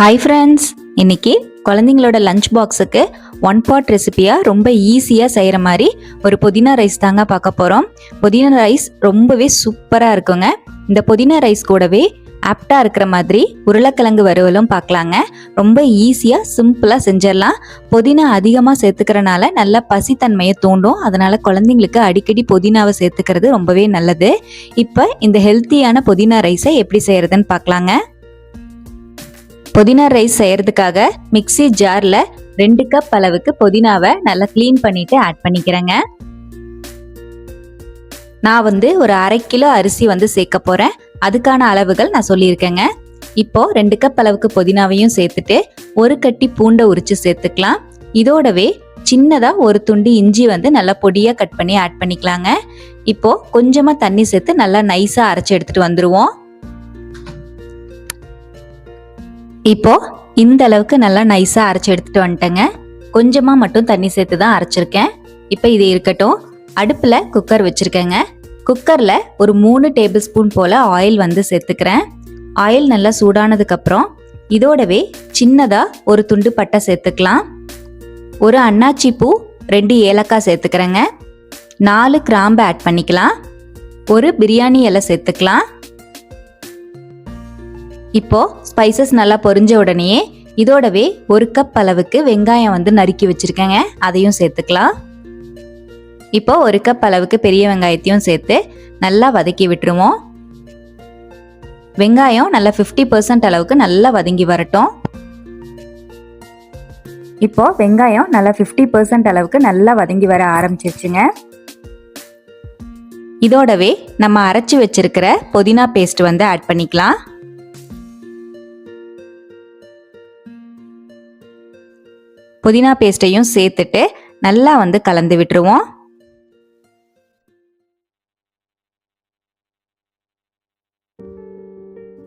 Hi friends இன்னைக்கு குழந்தைங்களோட lunch பாக்ஸுக்கு ஒன் பாட் ரெசிபியாக ரொம்ப ஈஸியாக செய்கிற மாதிரி ஒரு புதினா ரைஸ் தாங்க பார்க்க போகிறோம் புதினா ரைஸ் ரொம்பவே சூப்பராக இருக்குங்க. இந்த புதினா ரைஸ் கூடவே ஆப்டாக இருக்கிற மாதிரி உருளைக்கிழங்கு வறுவலும் பார்க்கலாங்க. ரொம்ப ஈஸியாக சிம்பிளாக செஞ்சிடலாம். புதினா அதிகமாக சேர்த்துக்கிறனால நல்ல பசித்தன்மையை தூண்டும். அதனால் குழந்தைங்களுக்கு அடிக்கடி புதினாவை சேர்த்துக்கிறது ரொம்பவே நல்லது. இப்போ இந்த ஹெல்த்தியான புதினா ரைஸை எப்படி செய்கிறதுன்னு பார்க்கலாங்க. புதினா ரைஸ் செய்யறதுக்காக மிக்ஸி ஜார்ல ரெண்டு கப் அளவுக்கு புதினாவை நல்லா க்ளீன் பண்ணிட்டு ஆட் பண்ணிக்கிறேங்க. நான் வந்து ஒரு அரை கிலோ அரிசி வந்து சேர்க்க போறேன். அதுக்கான அளவுகள் நான் சொல்லியிருக்கேங்க. இப்போ ரெண்டு கப் அளவுக்கு புதினாவையும் சேர்த்துட்டு ஒரு கட்டி பூண்டை உரிச்சு சேர்த்துக்கலாம். இதோடவே சின்னதா ஒரு துண்டு இஞ்சி வந்து நல்லா பொடியா கட் பண்ணி ஆட் பண்ணிக்கலாங்க. இப்போ கொஞ்சமா தண்ணி சேர்த்து நல்லா நைஸா அரைச்சு எடுத்துட்டு வந்துருவோம். இப்போ இந்த அளவுக்கு நல்லா நைஸா அரைச்சு எடுத்துட்டு வந்துட்டேங்க. கொஞ்சமா மட்டும் தண்ணி சேர்த்து தான் அரைச்சிருக்கேன். இப்போ இது இருக்கட்டும். அடுப்புல குக்கர் வச்சிருக்கேங்க. குக்கர்ல ஒரு மூணு டேபிள் ஸ்பூன் போல ஆயில் வந்து சேர்த்துக்கிறேன். ஆயில் நல்லா சூடானதுக்கு அப்புறம் இதோடவே சின்னதா ஒரு துண்டு பட்டை சேர்த்துக்கலாம். ஒரு அன்னாச்சி பூ ரெண்டு ஏலக்காய் சேர்த்துக்கிறேங்க. நாலு கிராம்பு ஆட் பண்ணிக்கலாம். ஒரு பிரியாணி இலை சேர்த்துக்கலாம். இப்போ ஸ்பைசஸ் நல்லா பொரிஞ்ச உடனே இதோடவே ஒரு கப் அளவுக்கு வெங்காயம் வந்து நறுக்கி வச்சுருக்கேங்க. அதையும் சேர்த்துக்கலாம். இப்போ ஒரு கப் அளவுக்கு பெரிய வெங்காயத்தையும் சேர்த்து நல்லா வதக்கி விட்டுருவோம். வெங்காயம் நல்லா ஃபிஃப்டி பர்சன்ட் அளவுக்கு நல்லா வதங்கி வரட்டும். இப்போ வெங்காயம் நல்லா ஃபிஃப்டி பர்சன்ட் அளவுக்கு நல்லா வதங்கி வர ஆரம்பிச்சிருச்சுங்க. இதோடவே நம்ம அரைச்சி வச்சிருக்கிற புதினா பேஸ்ட் வந்து ஆட் பண்ணிக்கலாம். புதினா பேஸ்ட்டையும் சேர்த்துட்டு நல்லா வந்து கலந்து விட்டுருவோம்.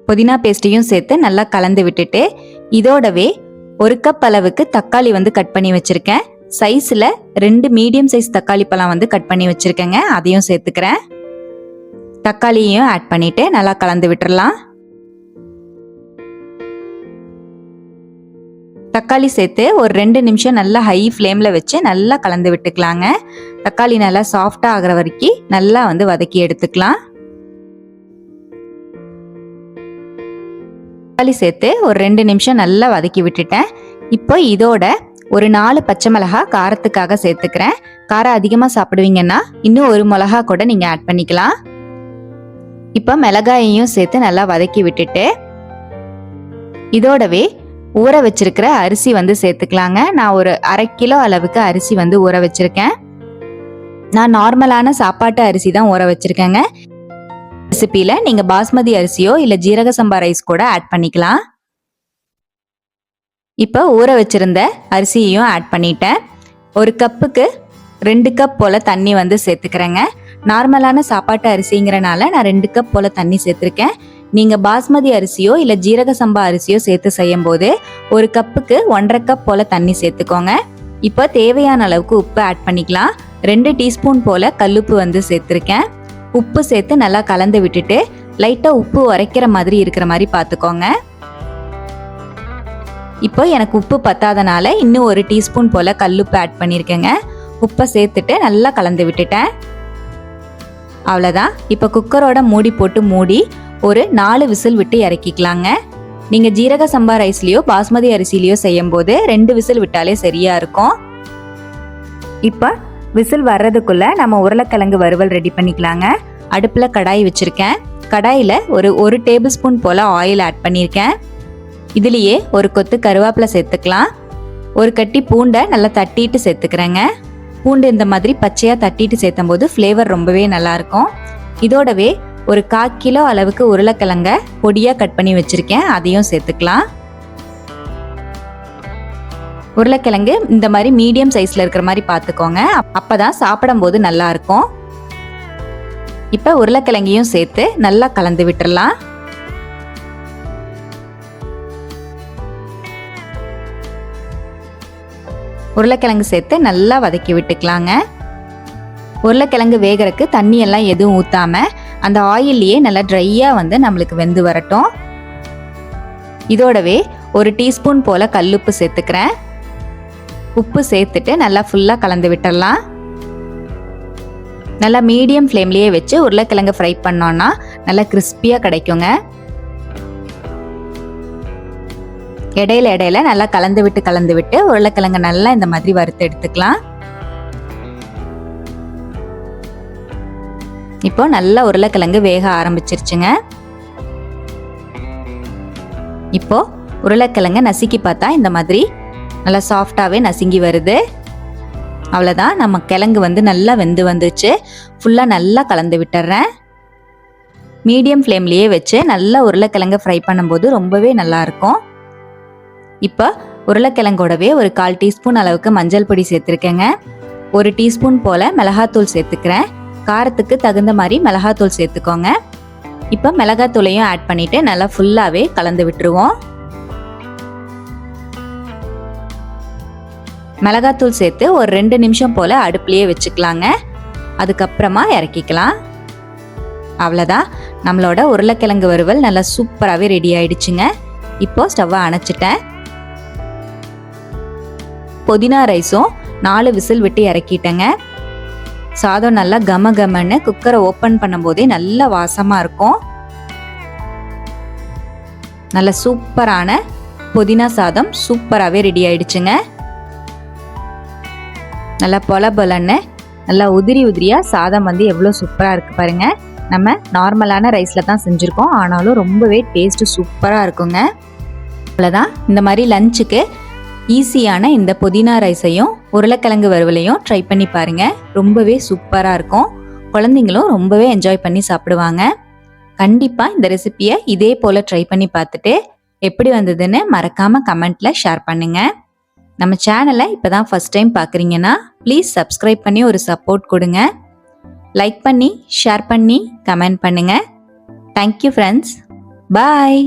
புதினா பேஸ்ட்டையும் சேர்த்து நல்லா கலந்து விட்டுட்டு இதோடவே ஒரு கப் அளவுக்கு தக்காளி வந்து கட் பண்ணி வச்சிருக்கேன். சைஸில் ரெண்டு மீடியம் சைஸ் தக்காளி பழம் வந்து கட் பண்ணி வச்சுருக்கேங்க. அதையும் சேர்த்துக்கிறேன். தக்காளியையும் ஆட் பண்ணிவிட்டு நல்லா கலந்து விட்டுறலாம். தக்காளி சேர்த்து ஒரு ரெண்டு நிமிஷம் நல்லா ஹை ஃப்ளேமில் வச்சு நல்லா கலந்து விட்டுக்கலாங்க. தக்காளி நல்லா சாஃப்டாக ஆகிற வரைக்கும் நல்லா வந்து வதக்கி எடுத்துக்கலாம். தக்காளி சேர்த்து ஒரு ரெண்டு நிமிஷம் நல்லா வதக்கி விட்டுட்டேன். இப்போ இதோட ஒரு நாலு பச்சை மிளகா காரத்துக்காக சேர்த்துக்கிறேன். காரம் அதிகமாக சாப்பிடுவீங்கன்னா இன்னும் ஒரு மிளகா கூட நீங்கள் ஆட் பண்ணிக்கலாம். இப்போ மிளகாயையும் சேர்த்து நல்லா வதக்கி விட்டுட்டு இதோடவே ஊற வச்சிருக்கிற அரிசி வந்து சேர்த்துக்கலாங்க. நான் ஒரு அரை கிலோ அளவுக்கு அரிசி வந்து ஊற வச்சிருக்கேன். நான் நார்மலான சாப்பாட்டு அரிசி தான் ஊற வச்சிருக்கேங்க. ரெசிபியில் நீங்கள் பாஸ்மதி அரிசியோ இல்லை ஜீரக சம்பா ரைஸ் கூட ஆட் பண்ணிக்கலாம். இப்போ ஊற வச்சிருந்த அரிசியையும் ஆட் பண்ணிட்டேன். ஒரு கப்புக்கு ரெண்டு கப் போல் தண்ணி வந்து சேர்த்துக்கிறேங்க. நார்மலான சாப்பாட்டு அரிசிங்கிறனால நான் ரெண்டு கப் போல் தண்ணி சேர்த்துருக்கேன். நீங்கள் பாஸ்மதி அரிசியோ இல்லை ஜீரக சம்பா அரிசியோ சேர்த்து செய்யும் போது ஒரு கப்புக்கு ஒன்றரை கப் போல் தண்ணி சேர்த்துக்கோங்க. இப்போ தேவையான அளவுக்கு உப்பு ஆட் பண்ணிக்கலாம். ரெண்டு டீஸ்பூன் போல் கல்லுப்பு வந்து சேர்த்துருக்கேன். உப்பு சேர்த்து நல்லா கலந்து விட்டுட்டு லைட்டாக உப்பு உரைக்கிற மாதிரி இருக்கிற மாதிரி பார்த்துக்கோங்க இப்போ எனக்கு உப்பு பத்தாதனால இன்னும் ஒரு டீஸ்பூன் போல் கல்லுப்பு ஆட் பண்ணியிருக்கேங்க உப்பை சேர்த்துட்டு நல்லா கலந்து விட்டுட்டேன். அவ்வளோதான் இப்போ குக்கரோட மூடி போட்டு மூடி ஒரு நாலு விசில் விட்டு இறக்கிக்கலாங்க. நீங்கள் ஜீரக சம்பா ரைஸ்லேயோ பாஸ்மதி அரிசிலையோ செய்யும் போது ரெண்டு விசில் விட்டாலே சரியாக இருக்கும். இப்போ விசில் வர்றதுக்குள்ளே நம்ம உருளைக்கிழங்கு வறுவல் ரெடி பண்ணிக்கலாங்க. அடுப்பில் கடாய் வச்சுருக்கேன். கடாயில் ஒரு ஒரு டேபிள் ஸ்பூன் போல் ஆயில் ஆட் பண்ணியிருக்கேன் இதுலேயே ஒரு கொத்து கருவேப்பிலை சேர்த்துக்கலாம். ஒரு கட்டி பூண்டை நல்லா தட்டிட்டு சேர்த்துக்கிறேங்க. பூண்டு இந்த மாதிரி பச்சையாக தட்டிட்டு சேர்த்தும் போது ஃப்ளேவர் ரொம்பவே நல்லாயிருக்கும் இதோடவே ஒரு கால் கிலோ அளவுக்கு உருளைக்கிழங்க பொடியாக கட் பண்ணி வச்சுருக்கேன். அதையும் சேர்த்துக்கலாம். உருளைக்கிழங்கு இந்த மாதிரி மீடியம் சைஸில் இருக்கிற மாதிரி பார்த்துக்கோங்க. அப்போ தான் சாப்பிடும்போது நல்லா இருக்கும். இப்போ உருளைக்கிழங்கையும் சேர்த்து நல்லா கலந்து விட்டுறலாம். உருளைக்கிழங்கு சேர்த்து நல்லா வதக்கி விட்டுக்கலாங்க. உருளைக்கிழங்கு வேகறதுக்கு தண்ணியெல்லாம் எதுவும் ஊற்றாம அந்த ஆயில்லையே நல்லா ட்ரையாக வந்து நம்மளுக்கு வெந்து வரட்டும். இதோடவே ஒரு டீஸ்பூன் போல் கல்லுப்பு சேர்த்துக்கிறேன். உப்பு சேர்த்துட்டு நல்லா ஃபுல்லாக கலந்து விட்டுடலாம் நல்லா மீடியம் ஃப்ளேம்லேயே வச்சு உருளைக்கிழங்கு ஃப்ரை பண்ணோன்னா நல்லா கிறிஸ்பியாக கிடைக்குங்க. இடையில இடையில நல்லா கலந்து விட்டு கலந்து விட்டு உருளைக்கிழங்கு நல்லா இந்த மாதிரி வறுத்து எடுத்துக்கலாம். இப்போ நல்லா உருளைக்கிழங்கு வேக ஆரம்பிச்சிருச்சுங்க. இப்போ உருளைக்கிழங்க நசுக்கி பார்த்தா இந்த மாதிரி நல்லா சாஃப்டாகவே நசுங்கி வருது. அவ்வளோதான் நம்ம கிழங்கு வந்து நல்லா வெந்து வந்துச்சு. ஃபுல்லாக நல்லா கலந்து விட்டுறேன். மீடியம் ஃப்ளேம்லேயே வச்சு நல்லா உருளைக்கிழங்கு ஃப்ரை பண்ணும்போது ரொம்பவே நல்லாயிருக்கும் இப்போ உருளைக்கிழங்கோடவே ஒரு கால் டீஸ்பூன் அளவுக்கு மஞ்சள் பொடி சேர்த்துருக்கேங்க. ஒரு டீஸ்பூன் போல் மிளகாத்தூள் சேர்த்துக்கிறேன். காரத்துக்கு தகுந்த மாதிரி மிளகாத்தூள் சேர்த்துக்கோங்க. இப்போ மிளகாத்தூளையும் ஆட் பண்ணிவிட்டு நல்லா ஃபுல்லாகவே கலந்து விட்டுருவோம். மிளகாத்தூள் சேர்த்து ஒரு ரெண்டு நிமிஷம் போல் அடுப்புலையே வச்சுக்கலாங்க. அதுக்கப்புறமா இறக்கிக்கலாம். அவ்வளோதான் நம்மளோட உருளைக்கிழங்கு வறுவல் நல்லா சூப்பராகவே ரெடி ஆயிடுச்சுங்க. இப்போ ஸ்டவ்வை அணைச்சிட்டேன். புதினா ரைஸும் நாலு விசில் விட்டு இறக்கிட்டேங்க. சாதம் நல்லா கம கமன்னு குக்கரை ஓப்பன் பண்ணும்போதே நல்ல வாசமாக இருக்கும். நல்ல சூப்பரான புதினா சாதம் சூப்பராகவே ரெடி ஆயிடுச்சுங்க. நல்லா பொல பொலன்னு நல்லா உதிரி உதிரியாக சாதம் வந்து எவ்வளோ சூப்பராக இருக்குது பாருங்க. நம்ம நார்மலான ரைஸில் தான் செஞ்சுருக்கோம். ஆனாலும் ரொம்பவே டேஸ்ட்டு சூப்பராக இருக்குங்க. அவ்வளோதான் இந்த மாதிரி லஞ்சுக்கு ஈஸியான இந்த புதினா ரைஸையும் உருளைக்கிழங்கு வறுவலையும் ட்ரை பண்ணி பாருங்க. ரொம்பவே சூப்பராக இருக்கும். குழந்தைங்களும் ரொம்பவே என்ஜாய் பண்ணி சாப்பிடுவாங்க. கண்டிப்பாக இந்த ரெசிபியை இதே போல் ட்ரை பண்ணி பார்த்துட்டு எப்படி வந்ததுன்னு மறக்காமல் கமெண்ட்டில் ஷேர் பண்ணுங்கள் நம்ம சேனலை இப்போ தான் ஃபஸ்ட் டைம் பார்க்குறீங்கன்னா ப்ளீஸ் சப்ஸ்கிரைப் பண்ணி ஒரு சப்போர்ட் கொடுங்க. லைக் பண்ணி ஷேர் பண்ணி கமெண்ட் பண்ணுங்கள் தேங்க்யூ ஃப்ரெண்ட்ஸ் பாய்